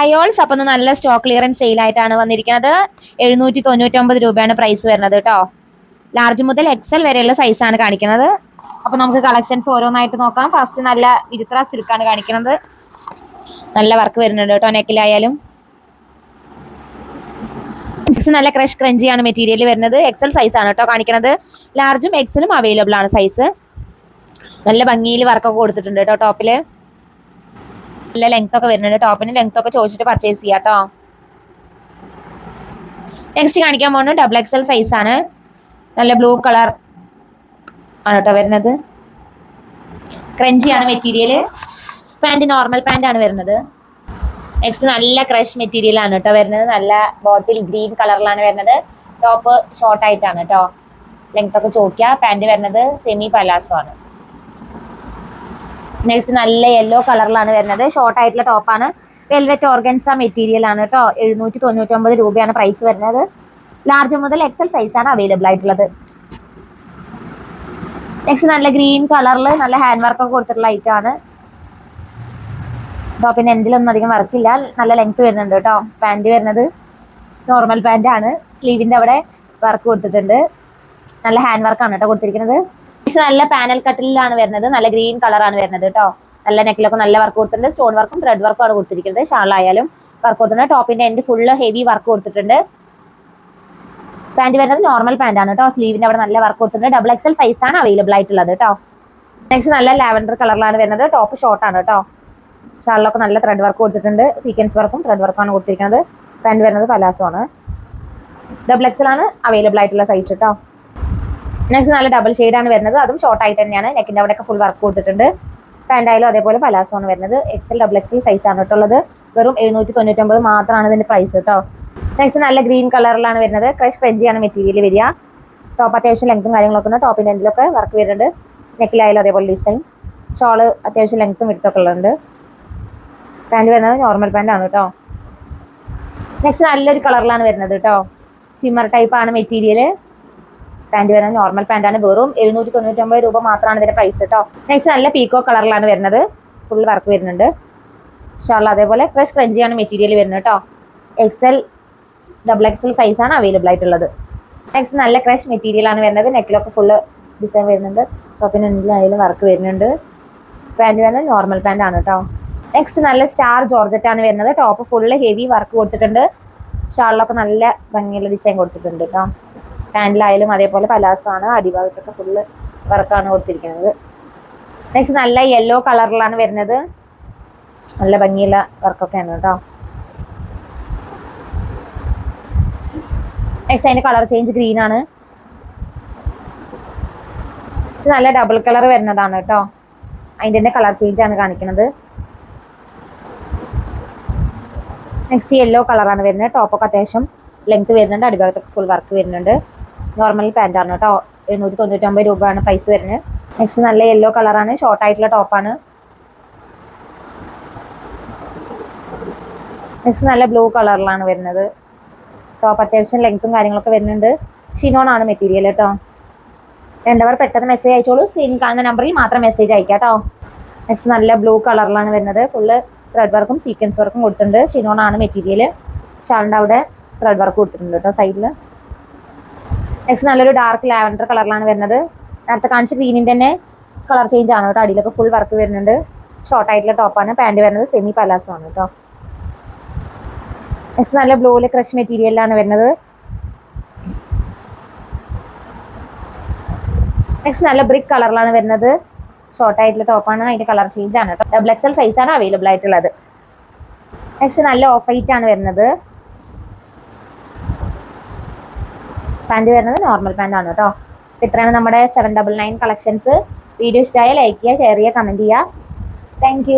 അയോൾസ് അപ്പം നല്ല stock clearance sale ആയിട്ടാണ് വന്നിരിക്കുന്നത്. എഴുന്നൂറ്റി തൊണ്ണൂറ്റൊമ്പത് രൂപയാണ് പ്രൈസ് വരുന്നത് കേട്ടോ. ലാർജ് മുതൽ എക്സൽ വരെയുള്ള സൈസാണ് കാണിക്കുന്നത്. അപ്പൊ നമുക്ക് കളക്ഷൻസ് ഓരോന്നായിട്ട് നോക്കാം. ഫസ്റ്റ് നല്ല വിചിത്ര സിൽക്കാണ് കാണിക്കുന്നത്. നല്ല വർക്ക് വരുന്നുണ്ട് കേട്ടോ നെക്കിലായാലും നെക്സ്റ്റ് നല്ല ക്രഷ് ക്രഞ്ചിയാണ് മെറ്റീരിയൽ വരുന്നത്. എക്സൽ സൈസ് ആണ് കേട്ടോ കാണിക്കുന്നത്. ലാർജും എക്സലും അവൈലബിൾ ആണ് സൈസ് നല്ല ഭംഗിയിൽ വർക്കൊക്കെ കൊടുത്തിട്ടുണ്ട് കേട്ടോ ടോപ്പിൽ നല്ല ലെങ്ത് ഒക്കെ വരുന്നുണ്ട്. ടോപ്പിന് ലെങ്ത് ഒക്കെ ചോദിച്ചിട്ട് പർച്ചേസ് ചെയ്യാം കേട്ടോ നെക്സ്റ്റ് കാണിക്കാൻ പോകുന്നത് ഡബിൾ എക്സൽ സൈസ് ആണ്. നല്ല ബ്ലൂ കളർ ആണ് കേട്ടോ വരുന്നത്. ക്രഞ്ചിയാണ് മെറ്റീരിയൽ പാന്റ് നോർമൽ പാന്റ് ആണ് വരുന്നത്. നെക്സ്റ്റ് നല്ല ക്രഷ് മെറ്റീരിയൽ ആണ് കേട്ടോ വരുന്നത്. നല്ല ബോട്ടിൽ ഗ്രീൻ കളറിലാണ് വരുന്നത്. ടോപ്പ് ഷോർട്ട് ആയിട്ടാണ് കേട്ടോ ലെങ്ത് ഒക്കെ ചോദിക്കുക പാന്റ് വരുന്നത് സെമി പലാസോ ആണ്. നെക്സ്റ്റ് നല്ല യെല്ലോ കളറിലാണ് വരുന്നത്. ഷോർട്ട് ആയിട്ടുള്ള ടോപ്പാണ് വെൽവെറ്റ് ഓർഗൻസ മെറ്റീരിയൽ ആണ് കേട്ടോ എഴുന്നൂറ്റി തൊണ്ണൂറ്റൊമ്പത് രൂപയാണ് പ്രൈസ് വരുന്നത്. ലാർജ് മുതൽ എക്സൽ ആണ് അവൈലബിൾ ആയിട്ടുള്ളത്. നെക്സ്റ്റ് നല്ല ഗ്രീൻ കളറിൽ നല്ല ഹാൻഡ് വർക്ക് കൊടുത്തിട്ടുള്ള ഐറ്റം ആണ്. പിന്നെ എന്തിലൊന്നും അധികം വർക്കില്ല നല്ല ലെങ്ത് വരുന്നുണ്ട് കേട്ടോ പാന്റ് വരുന്നത് നോർമൽ പാന്റ് ആണ്. സ്ലീവിന്റെ അവിടെ വർക്ക് കൊടുത്തിട്ടുണ്ട്. നല്ല ഹാൻഡ് വർക്കാണ് കേട്ടോ കൊടുത്തിരിക്കുന്നത്. ഇത് നല്ല പാനൽ കട്ടിലാണ് വരുന്നത്. നല്ല ഗ്രീൻ കളറാണ് വരുന്നത് കേട്ടോ നല്ല നെക്കിലൊക്കെ നല്ല വർക്ക് കൊടുത്തിട്ടുണ്ട്. സ്റ്റോൺ വർക്കും ത്രെഡ് വർക്കും ആണ് കൊടുത്തിരിക്കുന്നത്. ഷാളായാലും വർക്ക് കൊടുത്തിട്ടുണ്ട്. ടോപ്പിന്റെ എന്റെ ഫുള്ള് ഹെവി വർക്ക് കൊടുത്തിട്ടുണ്ട്. പാന്റ് വരുന്നത് നോർമൽ പാന്റ് ആണ് കേട്ടോ സ്ലീവിന്റെ അവിടെ നല്ല വർക്ക് കൊടുത്തിട്ടുണ്ട്. ഡബിൾ എക്സൽ സൈസ് ആണ് അവൈലബിൾ ആയിട്ടുള്ളത് കേട്ടോ നെക്സ്റ്റ് നല്ല ലാവൻഡർ കളറിലാണ് വരുന്നത്. ടോപ്പ് ഷോർട്ട് ആണ് കേട്ടോ ഷാളിലൊക്കെ നല്ല ത്രെഡ് വർക്ക് കൊടുത്തിട്ടുണ്ട്. സീക്വൻസ് വർക്കും ത്രെഡ് വർക്കാണ് കൊടുത്തിരിക്കുന്നത്. പാന്റ് വരുന്നത് പലാസോ ആണ്. ഡബിൾ എക്സൽ ആണ് അവൈലബിൾ ആയിട്ടുള്ള സൈസ് കേട്ടോ നെക്സ്റ്റ് നല്ല ഡബിൾ ആണ് വരുന്നത്. അതും ഷോർട്ട് ആയിട്ട് തന്നെയാണ്. നെക്കിന്റെ അവിടെയൊക്കെ ഫുൾ വർക്ക് കൊടുത്തിട്ടുണ്ട്. പാന്റ് ആയാലും അതേപോലെ പലാസോ ആണ് വരുന്നത്. എക്സൽ ഡബിൾ എക്സൽ സൈസ് ആണ് കേട്ടുള്ളത് വെറും എഴുന്നൂറ്റി തൊണ്ണൂറ്റൊമ്പത് മാത്രമാണ് ഇതിന്റെ പ്രൈസ് കേട്ടോ നെക്സ്റ്റ് നല്ല ഗ്രീൻ കളറിലാണ് വരുന്നത്. ക്രഷ് ക്രഞ്ചിയാണ് മെറ്റീരിയൽ വരിക. ടോപ്പ് അത്യാവശ്യം ലെങ്ത്തും കാര്യങ്ങളൊക്കെ ഉണ്ട്. ടോപ്പിന്റെ എൻഡിലൊക്കെ വർക്ക് വരുന്നുണ്ട്. നെക്കിലായാലും അതേപോലെ ഡിസൈൻ ഷോൾ അത്യാവശ്യം ലെങ്ത്തും വിടുത്തൊക്കെ ഉള്ളുണ്ട് പാന്റ് വരുന്നത് നോർമൽ പാന്റ് ആണ് കേട്ടോ നെക്സ്റ്റ് നല്ലൊരു കളറിലാണ് വരുന്നത് കേട്ടോ ഷിമ്മർ ടൈപ്പ് ആണ് മെറ്റീരിയൽ പാന്റ് വരുന്നത് നോർമൽ പാന്റ് ആണ്. വെറും എഴുന്നൂറ്റി തൊണ്ണൂറ്റൊമ്പത് രൂപ മാത്രമാണ് ഇതിന്റെ പ്രൈസ് കേട്ടോ നെക്സ്റ്റ് നല്ല പീക്കോ കളറിലാണ് വരുന്നത്. ഫുൾ വർക്ക് വരുന്നുണ്ട്. ഷോള അതേപോലെ ഫ്രഷ് ക്രഞ്ചിയാണ് മെറ്റീരിയൽ വരുന്നത് കേട്ടോ എക്സൽ ഡബിൾ എക്സൽ സൈസാണ് അവൈലബിൾ ആയിട്ടുള്ളത്. നെക്സ്റ്റ് നല്ല ക്രഷ് മെറ്റീരിയൽ ആണ് വരുന്നത്. നെക്കിലൊക്കെ ഫുള്ള് ഡിസൈൻ വരുന്നുണ്ട്. ടോപ്പിന് എന്തിലായാലും വർക്ക് വരുന്നുണ്ട്. പാന്റ് വരുന്നത് നോർമൽ പാന്റ് ആണ് കേട്ടോ നെക്സ്റ്റ് നല്ല സ്റ്റാർ ജോർജറ്റ് ആണ് വരുന്നത്. ടോപ്പ് ഫുള്ള് ഹെവി വർക്ക് കൊടുത്തിട്ടുണ്ട്. ഷാളിലൊക്കെ നല്ല ഭംഗിയുള്ള ഡിസൈൻ കൊടുത്തിട്ടുണ്ട് കേട്ടോ പാന്റിലായാലും അതേപോലെ പലാസോ ആണ് അടിഭാഗത്തൊക്കെ ഫുള്ള് വർക്കാണ് കൊടുത്തിരിക്കുന്നത്. നെക്സ്റ്റ് നല്ല യെല്ലോ കളറിലാണ് വരുന്നത്. നല്ല ഭംഗിയുള്ള വർക്കൊക്കെയാണ് കേട്ടോ നെക്സ്റ്റ് അതിന്റെ കളർ ചേഞ്ച് ഗ്രീൻ ആണ്. നല്ല ഡബിൾ കളർ വരുന്നതാണ് കേട്ടോ അതിന്റെ തന്നെ കളർ ചേഞ്ച് ആണ് കാണിക്കുന്നത്. നെക്സ്റ്റ് യെല്ലോ കളറാണ് വരുന്നത്. ടോപ്പൊക്കെ അത്യാവശ്യം ലെങ്ത് വരുന്നുണ്ട്. അടിഭാഗത്തൊക്കെ ഫുൾ വർക്ക് വരുന്നുണ്ട്. നോർമൽ പാന്റ് ആണ് കേട്ടോ. എഴുന്നൂറ്റി തൊണ്ണൂറ്റൊമ്പത് രൂപയാണ് പ്രൈസ് വരുന്നത്. നെക്സ്റ്റ് നല്ല യെല്ലോ കളറാണ് ഷോർട്ട് ആയിട്ടുള്ള ടോപ്പാണ് നെക്സ്റ്റ് നല്ല ബ്ലൂ കളറിലാണ് വരുന്നത്. ടോപ്പ് അത്യാവശ്യം ലെങ്ത്തും കാര്യങ്ങളൊക്കെ വരുന്നുണ്ട്. ഷിനോൺ ആണ് മെറ്റീരിയൽ കേട്ടോ. രണ്ടവർ പെട്ടെന്ന് മെസ്സേജ് അയച്ചോളൂ. സ്ക്രീനിൽ കാണുന്ന നമ്പറിൽ മാത്രം മെസ്സേജ് അയക്കാം കേട്ടോ. നെക്സ്റ്റ് നല്ല ബ്ലൂ കളറിലാണ് വരുന്നത്. ഫുള്ള് ത്രെഡ് വർക്കും സീക്വൻസ് വർക്കും കൊടുത്തിട്ടുണ്ട്. ഷിനോൺ ആണ് മെറ്റീരിയൽ ഷാളിന്റെ അവിടെ ത്രെഡ് വർക്ക് കൊടുത്തിട്ടുണ്ട് കേട്ടോ സൈഡിൽ നെക്സ്റ്റ് നല്ലൊരു ഡാർക്ക് ലാവൻഡർ കളറിലാണ് വരുന്നത്. നേരത്തെ കാണിച്ച ഗ്രീനിന്റെ തന്നെ കളർ ചേഞ്ച് ആണ് കേട്ടോ. അടിയിലൊക്കെ ഫുൾ വർക്ക് വരുന്നുണ്ട്. ഷോർട്ട് ആയിട്ടുള്ള ടോപ്പാണ് പാന്റ് വരുന്നത് സെമി പലാസോ ആണ് കേട്ടോ. നെക്സ്റ്റ് നല്ല ബ്ലൂവിൽ ക്രഷ് മെറ്റീരിയലാണ് വരുന്നത്. നെക്സ്റ്റ് നല്ല ബ്രിക്ക് കളറിലാണ് വരുന്നത്. ഷോർട്ട് ആയിട്ടുള്ള ടോപ്പാണ് അതിന്റെ കളർ ചേഞ്ച് ആണ് കേട്ടോ. ഡബിൾ എക്സൽ സൈസാണ് അവൈലബിൾ ആയിട്ടുള്ളത്. നെക്സ്റ്റ് നല്ല ഓഫ് വൈറ്റ് ആണ് വരുന്നത്. പാന്റ് വരുന്നത് നോർമൽ പാന്റ് ആണ് കേട്ടോ. ഇത്രയാണ് നമ്മുടെ seven double nine collections video ഇഷ്ടമായ ലൈക്ക് ചെയ്യുക ഷെയർ ചെയ്യുക കമന്റ് ചെയ്യുക. താങ്ക്